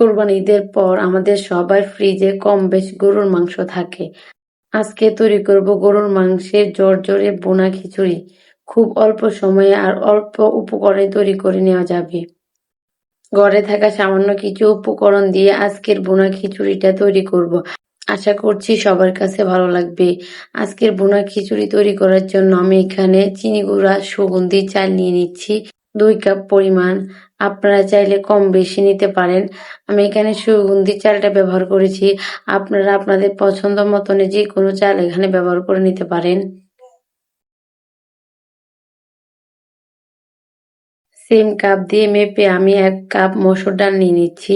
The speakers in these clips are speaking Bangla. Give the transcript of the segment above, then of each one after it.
কোরবানি ঈদের পর আমাদের সবার ফ্রিজে কম বেশ গরুর মাংস থাকে। আজকে তৈরি করব গরুর মাংসের জর্জরে বোনা খিচুড়ি। খুব অল্প সময়ে আর অল্প উপকরণে তৈরি করে নেওয়া যাবে। ঘরে থাকা সামান্য কিছু উপকরণ দিয়ে আজকের বোনা খিচুড়িটা তৈরি করব। আশা করছি সবার কাছে ভালো লাগবে। আজকের বোনা খিচুড়ি তৈরি করার জন্য আমি এখানে চিনি গুঁড়া, সুগন্ধি, চাল নিয়ে নিচ্ছি। দুই কাপ পরিমাণ। আপনারা চাইলে কম বেশি নিতে পারেন। আমি এখানে সুগন্ধি চালটা ব্যবহার করেছি। আপনারা আপনাদের পছন্দ মতন যে কোনো চাল এখানে ব্যবহার করে নিতে পারেন। সেম কাপ দিয়ে মেপে আমি এক কাপ মসুর ডাল নিয়ে নিচ্ছি।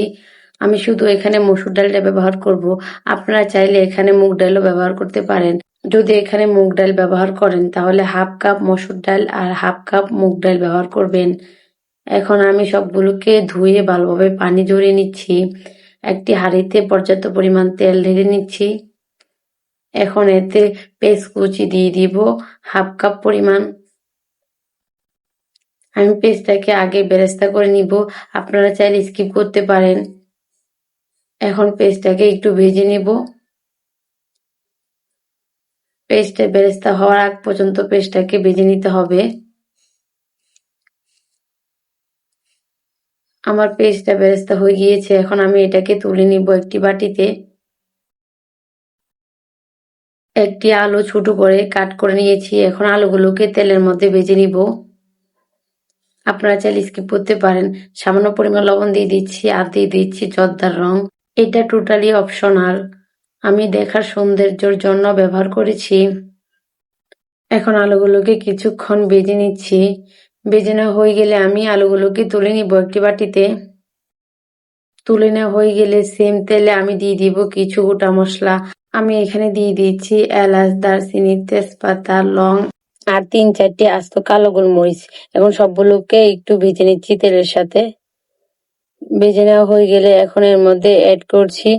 আমি শুধু এখানে মসুর ডালটা ব্যবহার করব। আপনারা চাইলে এখানে মুগ ডালও ব্যবহার করতে পারেন। যদি এখানে মুগ ডাল ব্যবহার করেন, তাহলে হাফ কাপ মসুর ডাল আর হাফ কাপ মুগ ডাল ব্যবহার করবেন। এখন আমি সবগুলোকে ধুয়ে ভালোভাবে পানি ঝরিয়ে নিচ্ছি। একটি হাঁড়িতে পর্যাপ্ত পরিমাণ তেল ঢেলে নিচ্ছি। এখন এতে পেস্ট কুচি দিয়ে দিব হাফ কাপ পরিমাণ। আমি পেস্টটাকে আগে বেরেস্তা করে নিব। আপনারা চাইলে স্কিপ করতে পারেন। এখন পেস্টটাকে একটু ভেজে নিব। পেস্টটা বেরেস্তা হওয়ার আগ পর্যন্ত পেস্টটাকে ভেজে নিতে হবে। আমার পেস্টটা বেরেস্তা হয়ে গিয়েছে, এখন আমি এটাকে তুলে নিব একটি বাটিতে। একটি আলু ছোট করে কাট করে নিয়েছি, এখন আলুগুলোকে তেলের মধ্যে ভেজে নিব। আপনারা চাইলে স্কিপ করতে পারেন। সামান্য পরিমাণ লবণ দিয়ে দিচ্ছি, আর দিয়ে দিচ্ছি জর্দার রং। এটা টোটালি অপশনাল। আমি দেখার সৌন্দর্যের জন্য ব্যবহার করেছি। এখন আলুগুলোকে কিছুক্ষণ বেজে নিচ্ছি। বেজে নেওয়া হয়ে গেলে আমি আলুগুলোকে তুলে নিব একটি বাটিতে। তুলে নেওয়া হয়ে গেলে সেম তেলে আমি দিয়ে দিব কিছু গোটা মশলা। আমি এখানে দিয়ে দিচ্ছি এলাচ, দারচিনি, তেজপাতা, লং আর তিন চারটি আস্ত কালো গোলমরিচ। এখন সবগুলোকে একটু ভেজে নিচ্ছি তেলের সাথে। ভেজে নেওয়া হয়ে গেলে এখন এর মধ্যে অ্যাড করছি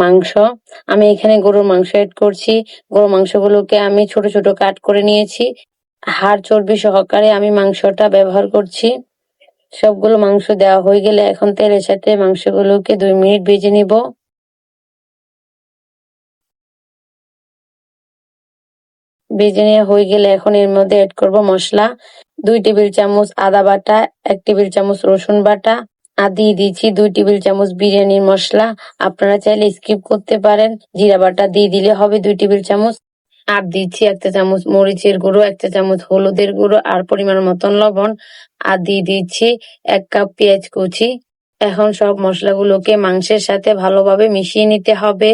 মাংস। আমি এখানে গরুর মাংস অ্যাড করছি। গরুর মাংসগুলোকে আমি ছোট ছোট কাট করে নিয়েছি। হাড় চর্বি সহকারে আমি মাংসটা ব্যবহার করছি। সবগুলো মাংস দেওয়া হয়ে গেলে এখন তেলের সাথে মাংসগুলোকে দুই মিনিট ভেজে নিব। ভেজে নেওয়া হয়ে গেলে এখন এর মধ্যে অ্যাড করব মশলা। দুই টেবিল চামচ আদা বাটা, এক টেবিল চামচ রসুন বাটা। আর দিয়ে দিচ্ছি দুই টেবিল চামচ বিরিয়ানির মশলা। আপনারা চাইলে স্কিপ করতে পারেন। জিরা বাটা দিয়ে দিলে হবে দুই টেবিল চামচ। আর দিচ্ছি একটা চামচ মরিচের গুঁড়ো, একটা চামচ হলুদের গুঁড়ো আর পরিমাণ মতন লবণ। আর দিয়ে দিচ্ছি এক কাপ পেঁয়াজ কুচি। এখন সব মশলাগুলোকে মাংসের সাথে ভালোভাবে মিশিয়ে নিতে হবে।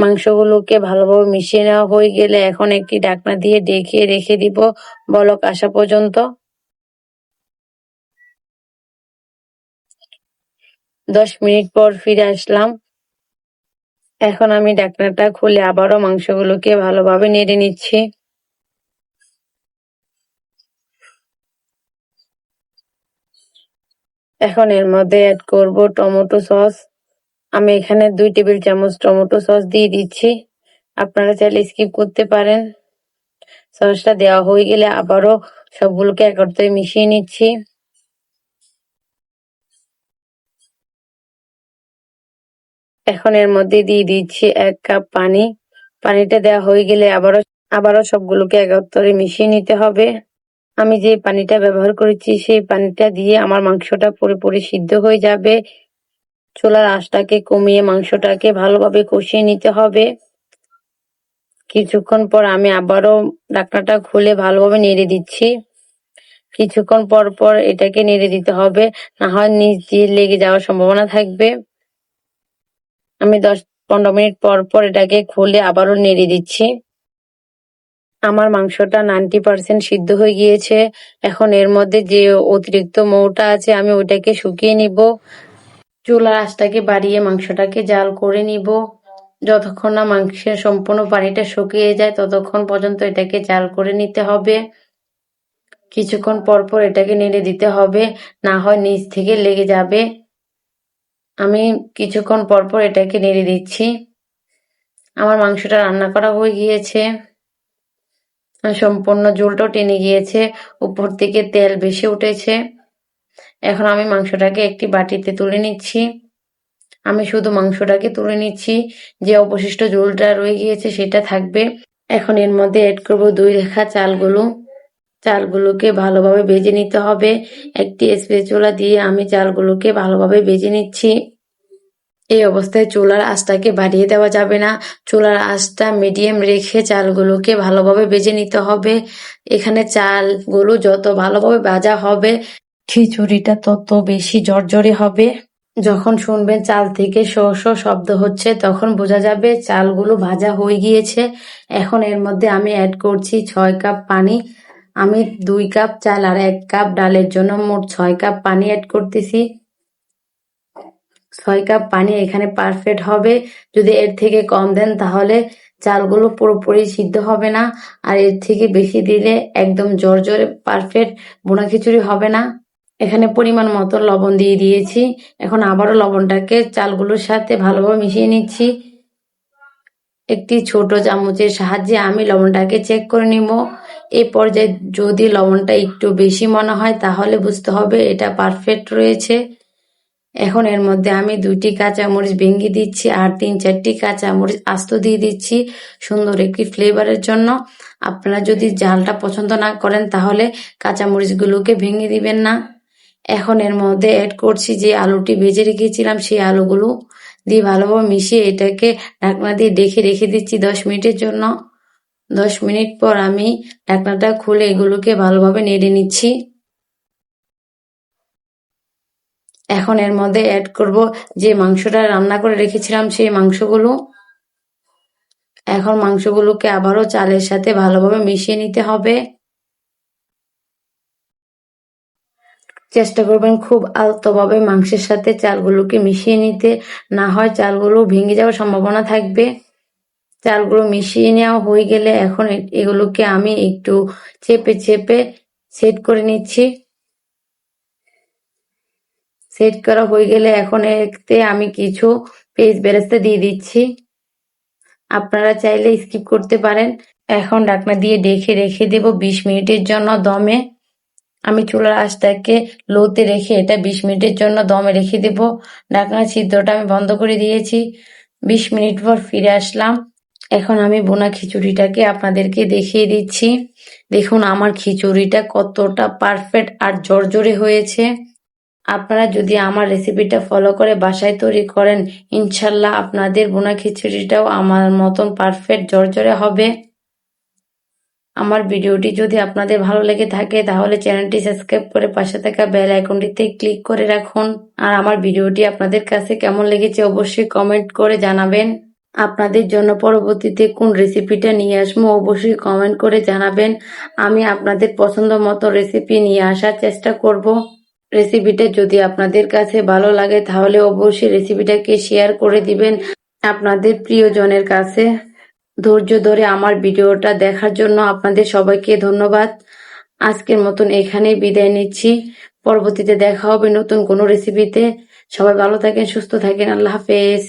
মাংসগুলোকে ভালোভাবে মিশিয়ে নেওয়া হয়ে গেলে এখন একটি ঢাকনা দিয়ে ডেকে রেখে দিব বলক আসা পর্যন্ত। দশ মিনিট পর ফিরে আসলাম। এখন আমি ডাকনাটা খুলে আবারও মাংসগুলোকে ভালোভাবে নেড়ে নিচ্ছি। এখন এর মধ্যে অ্যাড করব টমেটো সস। আমি এখানে দুই টেবিল চামচ টমেটো সস দিয়ে দিচ্ছি। আপনারা চাইলে স্কিপ করতে পারেন। সসটা দেওয়া হয়ে গেলে আবারও সবগুলোকে একত্রে মিশিয়ে নিচ্ছি। এখন এর মধ্যে দিয়ে দিচ্ছি এক কাপ পানি। পানিটা দেওয়া হয়ে গেলে আবারও আবারও সবগুলোকে একত্রে মিশিয়ে নিতে হবে। আমি যে পানিটা ব্যবহার করেছি, সেই পানিটা দিয়ে আমার মাংসটা পুরোপুরি সিদ্ধ হয়ে যাবে। চুলার আঁচটাকে কমিয়ে মাংসটাকে ভালোভাবে কষিয়ে নিতে হবে। কিছুক্ষণ পর আমি আবারও ঢাকনাটা খুলে ভালোভাবে নেড়ে দিচ্ছি। কিছুক্ষণ পর পর এটাকে নেড়ে দিতে হবে, না হয় নিচ দিয়ে লেগে যাওয়ার সম্ভাবনা থাকবে। আমি দশ পনেরো মিনিট পর পর এটাকে খুলে আবারও নেড়ে দিচ্ছি। আমার মাংসটা নাইনটি পার্সেন্ট সিদ্ধ হয়ে গিয়েছে। এখন এর মধ্যে যে অতিরিক্ত মৌটা আছে, আমি ওইটাকে শুকিয়ে নিব। চুলার আঁচটাকে বাড়িয়ে মাংসটাকে জাল করে নিব। যতক্ষণ না মাংসের সম্পূর্ণ পানিটা শুকিয়ে যায়, ততক্ষণ পর্যন্ত এটাকে জাল করে নিতে হবে। কিছুক্ষণ পর পর এটাকে নেড়ে দিতে হবে, না হয় নিচ থেকে লেগে যাবে। আমি কিছুক্ষণ পর পর এটাকে নেড়ে দিচ্ছি। আমার মাংসটা রান্না করা হয়ে গিয়েছে। সম্পূর্ণ জলটাও টেনে গিয়েছে। উপর থেকে তেল বেশি উঠেছে। এখন আমি মাংসটাকে একটি বাটিতে তুলে নিচ্ছি। আমি শুধু মাংসটাকে তুলে নিচ্ছি। যে অবশিষ্ট ঝোলটা রয়ে গিয়েছে সেটা থাকবে। এখন এর মধ্যে অ্যাড করব দুই রেখা চালগুলো। চালগুলোকে ভালোভাবে ভেজে নিতে হবে। একটি স্পেচুলা দিয়ে আমি চালগুলোকে ভালোভাবে ভেজে নিচ্ছি। এই অবস্থায় চুলার আঁচটাকে বাড়িয়ে দেওয়া যাবে না। চুলার আঁচটা মিডিয়াম রেখে চালগুলোকে ভালোভাবে ভেজে নিতে হবে। এখানে চালগুলো যত ভালোভাবে ভাজা হবে খিচুড়িটা তত বেশি জর্জরে হবে। যখন শুনবেন চাল থেকে শো শো শব্দ হচ্ছে, তখন বোঝা যাবে চালগুলো ভাজা হয়ে গিয়েছে। এখন এর মধ্যে আমি অ্যাড করছি ছয় কাপ পানি। আমি দুই কাপ চাল আর এক কাপ ডালের জন্য মোট ছয় কাপ পানি অ্যাড করতেছি। ছয় কাপ পানি এখানে পারফেক্ট হবে। যদি এর থেকে কম দেন তাহলে চালগুলো পুরোপুরি সিদ্ধ হবে না। আর এর থেকে বেশি দিলে একদম জর্জরে পারফেক্ট বোনা খিচুড়ি হবে না। এখানে পরিমাণ মতো লবণ দিয়ে দিয়েছি। এখন আবারও লবণটাকে চালগুলোর সাথে ভালোভাবে মিশিয়ে নিচ্ছি। একটি ছোট চামচের সাহায্যে আমি লবণটাকে চেক করে নিব। এই পর্যায়ে যদি লবণটা একটু বেশি মনে হয়, তাহলে বুঝতে হবে এটা পারফেক্ট রয়েছে। এখন এর মধ্যে আমি দুইটি কাঁচামরিচ ভেঙে দিচ্ছি আর তিন চারটি কাঁচামরিচ আস্ত দিয়ে দিচ্ছি সুন্দর একটি ফ্লেভারের জন্য। আপনারা যদি ঝালটা পছন্দ না করেন, তাহলে কাঁচামরিচগুলোকে ভেঙে দিবেন না। এখন এর মধ্যে অ্যাড করছি যে আলুটি ভেজে রেখেছিলাম, সেই আলুগুলো দিয়ে ভালোভাবে মিশিয়ে এটাকে ঢাকনা দিয়ে ডেকে রেখে দিচ্ছি দশ মিনিটের জন্য। দশ মিনিট পর আমি ঢাকনাটা খুলে এগুলোকে ভালোভাবে নেড়ে নিচ্ছি। এখন এর মধ্যে অ্যাড করব যে মাংসটা রান্না করে রেখেছিলাম, সেই মাংসগুলো। এখন মাংসগুলোকে আবারও চালের সাথে ভালোভাবে মিশিয়ে নিতে হবে। চেষ্টা করবেন খুব আলতোভাবে মাংসের সাথে চালগুলোকে মিশিয়ে নিতে। না হয় চালগুলো ভেঙে যাওয়ার সম্ভাবনা থাকবে। চালগুলো মিশিয়ে নেওয়া হয়ে গেলে এখন এগুলোকে আমি একটু চেপে চেপে সেট করে নিচ্ছি। সেট করা হয়ে গেলে এখন এতে আমি কিছু পেজ বেরেস্তা দিয়ে দিচ্ছি। আপনারা চাইলে স্কিপ করতে পারেন। এখন ডাকনা দিয়ে ডেকে রেখে দেব বিশ মিনিটের জন্য দমে। আমি চুলার আঁচটাকে লোতে রেখে এটা বিশ মিনিটের জন্য দমে রেখে দেব। ঢাকনার ছিদ্রটা আমি বন্ধ করে দিয়েছি। বিশ মিনিট পর ফিরে আসলাম। এখন আমি বোনা খিচুড়িটাকে আপনাদেরকে দেখিয়ে দিচ্ছি। দেখুন, আমার খিচুড়িটা কতটা পারফেক্ট আর জর্জরে হয়েছে। আপনারা যদি আমার রেসিপিটা ফলো করে বাসায় তৈরি করেন, ইনশাল্লাহ আপনাদের বোনা খিচুড়িটাও আমার মতন পারফেক্ট জর্জরে হবে। আমার ভিডিওটি যদি আপনাদের ভালো লেগে থাকে, তাহলে চ্যানেলটি সাবস্ক্রাইব করে পাশে থাকা বেল আইকনটিতে ক্লিক করে রাখুন। আর আমার ভিডিওটি আপনাদের কাছে কেমন লেগেছে অবশ্যই কমেন্ট করে জানাবেন। আপনাদের জন্য পরবর্তীতে কোন রেসিপিটা নিয়ে আসব অবশ্যই কমেন্ট করে জানাবেন। আমি আপনাদের পছন্দ মতো রেসিপি নিয়ে আসার চেষ্টা করব। রেসিপিটা যদি আপনাদের কাছে ভালো লাগে, তাহলে অবশ্যই রেসিপিটাকে শেয়ার করে দিবেন আপনাদের প্রিয়জনের কাছে। ধৈর্য ধরে আমার ভিডিওটা দেখার জন্য আপনাদের সবাইকে ধন্যবাদ। আজকের মতন এখানেই বিদায় নিচ্ছি। পরবর্তীতে দেখা হবে নতুন কোনো রেসিপিতে সবাই ভালো থাকেন, সুস্থ থাকেন। আল্লাহ হাফেজ।